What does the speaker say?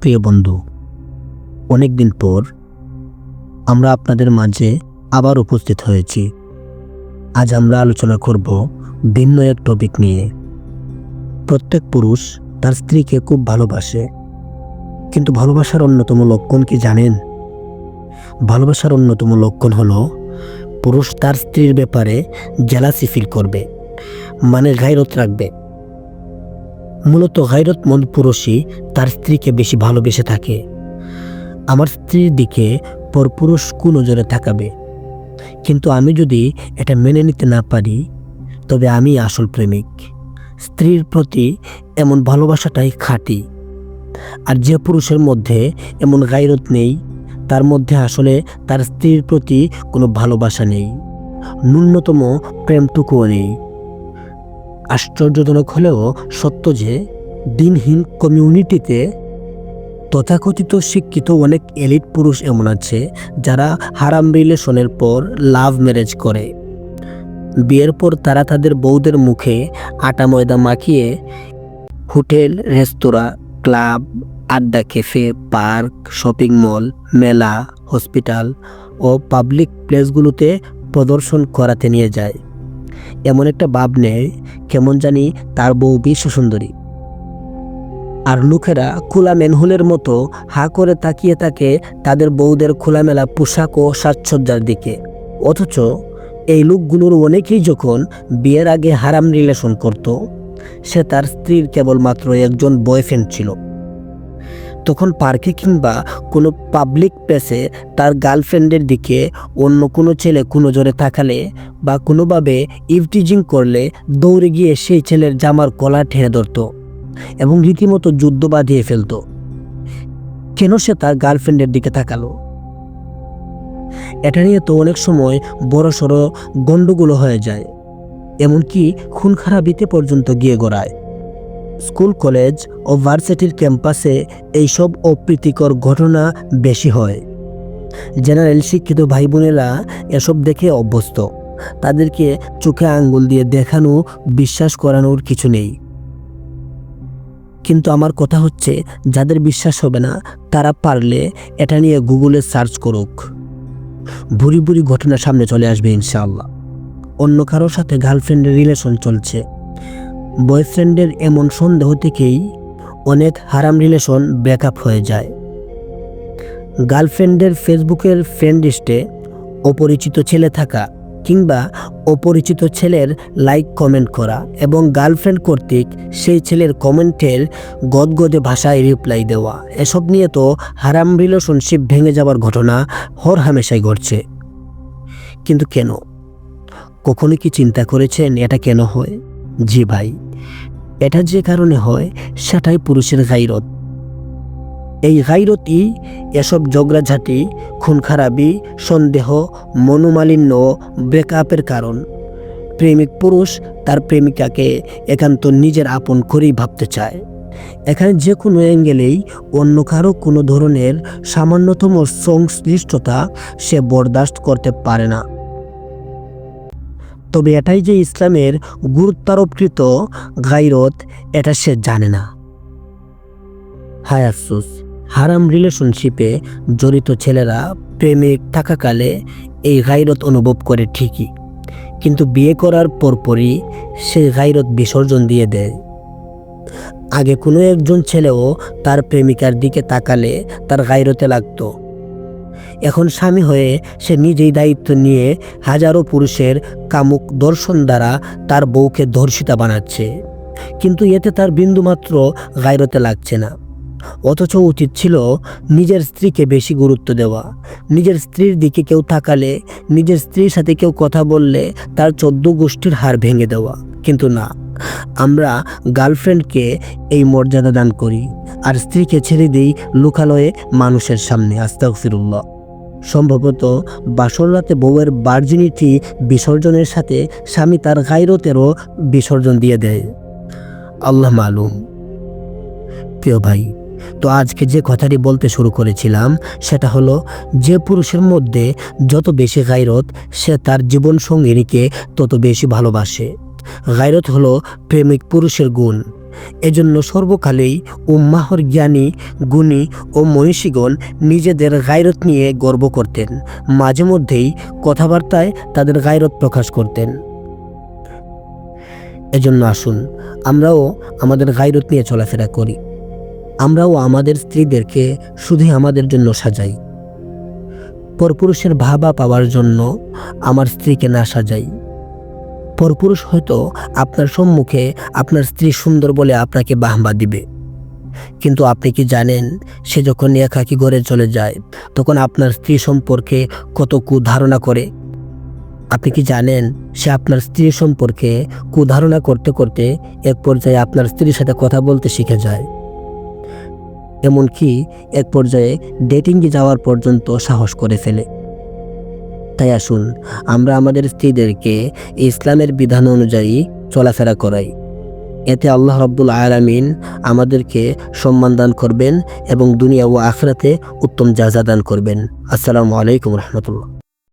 প্রিয় বন্ধু অনেক দিন পর আমরা আপনাদের মাঝে আবার উপস্থিত হয়েছি। আজ আমরা আলোচনা করব ভিন্ন এক টপিক নিয়ে। প্রত্যেক পুরুষ তার স্ত্রীকে খুব ভালোবাসে, কিন্তু ভালোবাসার অন্যতম লক্ষণ কি জানেন? ভালোবাসার অন্যতম লক্ষণ হলো, পুরুষ তার স্ত্রীর ব্যাপারে জেলাসি ফিল করবে মানে গাইরত রাখবে। মূলত গাইরতমন্দ পুরুষই তার স্ত্রীকে বেশি ভালোবেসে থাকে। আমার স্ত্রীর দিকে পর পরপুরুষ কুনজরে তাকাবে। কিন্তু আমি যদি এটা মেনে নিতে না পারি, তবে আমি আসল প্রেমিক। স্ত্রীর প্রতি এমন ভালোবাসাটাই খাঁটি। আর যে পুরুষের মধ্যে এমন গাইরত নেই, তার মধ্যে আসলে তার স্ত্রীর প্রতি কোনো ভালোবাসা নেই। ন্যূনতম প্রেমটুকুও নেই। আশ্চর্যজনক হলেও সত্য যে, দিনহীন কমিউনিটিতে তথাকথিত শিক্ষিত অনেক এলিট পুরুষ এমন আছে, যারা হারাম রিলেশনের পর লাভ ম্যারেজ করে। বিয়ের পর তারা তাদের বউদের মুখে আটা ময়দা মাখিয়ে হোটেল, রেস্তোরাঁ, ক্লাব, আড্ডা, ক্যাফে, পার্ক, শপিং মল, মেলা, হসপিটাল ও পাবলিক প্লেসগুলোতে প্রদর্শন করাতে নিয়ে যায়। এমন একটা ভাব নেয় কেমন জানি তার বউ বিশ্ব সুন্দরী আর লোকেরা খোলা মেনহুলের মতো হা করে তাকিয়ে থাকে তাদের বউদের খোলামেলা পোশাক ও সাজসজ্জার দিকে। অথচ এই লোকগুলোর অনেকেই যখন বিয়ের আগে হারাম রিলেশন করত, সে তার স্ত্রীর কেবলমাত্র একজন বয়ফ্রেন্ড ছিল। তখন পার্কে কিংবা কোনো পাবলিক প্লেসে তার গার্লফ্রেন্ডের দিকে অন্য কোনো ছেলে কোনো জোরে তাকালে বা কোনোভাবে ইভটিজিং করলে দৌড়ে গিয়ে সেই ছেলের জামার কলা ঠেনে ধরত এবং রীতিমতো যুদ্ধ বাঁধিয়ে ফেলত। কেন সে তার গার্লফ্রেন্ডের দিকে তাকালো? এটা নিয়ে তো অনেক সময় বড় সড়ো গণ্ডগোল হয়ে যায়, এমনকি খুন খারাপিতে পর্যন্ত গিয়ে গড়ায়। স্কুল, কলেজ ও ভার্সিটির ক্যাম্পাসে এইসব অপ্রীতিকর ঘটনা বেশি হয়। জেনারেল শিক্ষিত ভাই বোনেরা এসব দেখে অভ্যস্ত। তাদেরকে চোখে আঙ্গুল দিয়ে দেখানো, বিশ্বাস করানোর কিছু নেই। কিন্তু আমার কথা হচ্ছে, যাদের বিশ্বাস হবে না, তারা পারলে এটা নিয়ে গুগলে সার্চ করুক। বুড়ি ভুরি ঘটনা সামনে চলে আসবে ইনশাআল্লাহ। অন্য কারোর সাথে গার্লফ্রেন্ডের রিলেশন চলছে। বয়ফ্রেন্ডের এমন সন্দেহ থেকেই অনেক হারাম রিলেশন ব্রেকআপ হয়ে যায়। গার্লফ্রেন্ডের ফেসবুকের ফ্রেন্ড লিস্টে অপরিচিত ছেলে থাকা কিংবা অপরিচিত ছেলের লাইক কমেন্ট করা এবং গার্লফ্রেন্ড কর্তৃক সেই ছেলের কমেন্টের গদগদে ভাষায় রিপ্লাই দেওয়া, এসব নিয়ে তো হারাম রিলেশনশিপ ভেঙে যাওয়ার ঘটনা হর হামেশাই ঘটছে। কিন্তু কেন? কখনো কি চিন্তা করেছেন এটা কেন হয়? জি ভাই, এটা যে কারণে হয়, সেটাই পুরুষের গাইরত। এই গাইরতই এসব ঝগড়াঝাটি খুন খারাপি সন্দেহ, মনোমালিন্য, ব্রেকআপের কারণ। প্রেমিক পুরুষ তার প্রেমিকাকে একান্ত নিজের আপন করেই ভাবতে চায়। এখানে যে কোনো অ্যাঙ্গেলেই অন্য কারও কোনো ধরনের সামান্যতম সংশ্লিষ্টতা সে বরদাস্ত করতে পারে না। তবে এটাই যে ইসলামের গুরুত্বারোপকৃত গাইরত, এটা সে জানে না। হায় আফসোস, হারাম রিলেশনশিপে জড়িত ছেলেরা প্রেমিক থাকাকালে এই গাইরত অনুভব করে ঠিকই, কিন্তু বিয়ে করার পরপরই সে গাইরত বিসর্জন দিয়ে দেয়। আগে কোনো একজন ছেলেও তার প্রেমিকার দিকে তাকালে তার গাইরতে লাগতো। এখন স্বামী হয়ে সে নিজেই দায়িত্ব নিয়ে হাজারো পুরুষের কামুক দর্শন দ্বারা তার বউকে ধর্ষিতা বানাচ্ছে। কিন্তু এতে তার বিন্দুমাত্র গায়রতে লাগছে না। অথচ উচিত ছিল নিজের স্ত্রীকে বেশি গুরুত্ব দেওয়া। নিজের স্ত্রীর দিকে কেউ তাকালে, নিজের স্ত্রীর সাথে কেউ কথা বললে তার চোদ্দ গোষ্ঠীর হার ভেঙে দেওয়া। কিন্তু না আমরা গার্লফ্রেন্ডকে এই মর্যাদা দান করি আর স্ত্রীকে ছেড়ে দিই লোকালয়ে মানুষের সামনে, আস্তাগফিরুল্লাহ। সম্ভবত বাসর রাতে বউয়ের বার্জিনিটি বিসর্জনের সাথে স্বামী তার গাইরতেরও বিসর্জন দিয়ে দেয়। আল্লাহ মালুম। প্রিয় ভাই, তো আজকে যে কথাটি বলতে শুরু করেছিলাম, সেটা হলো যে পুরুষের মধ্যে যত বেশি গাইরত সে তার জীবন সঙ্গিনীকে তত বেশি ভালোবাসে। গাইরত হলো প্রেমিক পুরুষের গুণ। এজন্য সর্বকালেই উম্মাহর জ্ঞানী, গুণী ও মনীষীগণ নিজেদের গায়রত নিয়ে গর্ব করতেন। মাঝে মধ্যেই কথাবার্তায় তাদের গায়রত প্রকাশ করতেন। এজন্য আসুন, আমরাও আমাদের গায়রত নিয়ে চলাফেরা করি। আমরাও আমাদের স্ত্রীদেরকে শুধুই আমাদের জন্য সাজাই। পরপুরুষের ভাবা পাওয়ার জন্য আমার স্ত্রীকে না সাজাই। পরপুরুষ হয়তো আপনার সম্মুখে আপনার স্ত্রী সুন্দর বলে আপনাকে বাহবা দিবে। কিন্তু আপনি কি জানেন, সে যখন একাকি ঘরে চলে যায়, তখন আপনার স্ত্রী সম্পর্কে কত কুধারণা করে? আপনি কি জানেন, সে আপনার স্ত্রী সম্পর্কে কুধারণা করতে করতে এক পর্যায়ে আপনার স্ত্রীর সাথে কথা বলতে শিখে যায়। এমনকি এক পর্যায়ে ডেটিংয়ে যাওয়ার পর্যন্ত সাহস করে ফেলে। তাই আসুন, আমরা আমাদের স্ত্রীদেরকে ইসলামের বিধান অনুযায়ী চলাফেরা করাই। এতে আল্লাহ রব্বুল আলামিন আমাদেরকে সম্মান দান করবেন এবং দুনিয়া ও আখরাতে উত্তম জাজা দান করবেন। আসসালামু আলাইকুম রহমতুল্লাহ।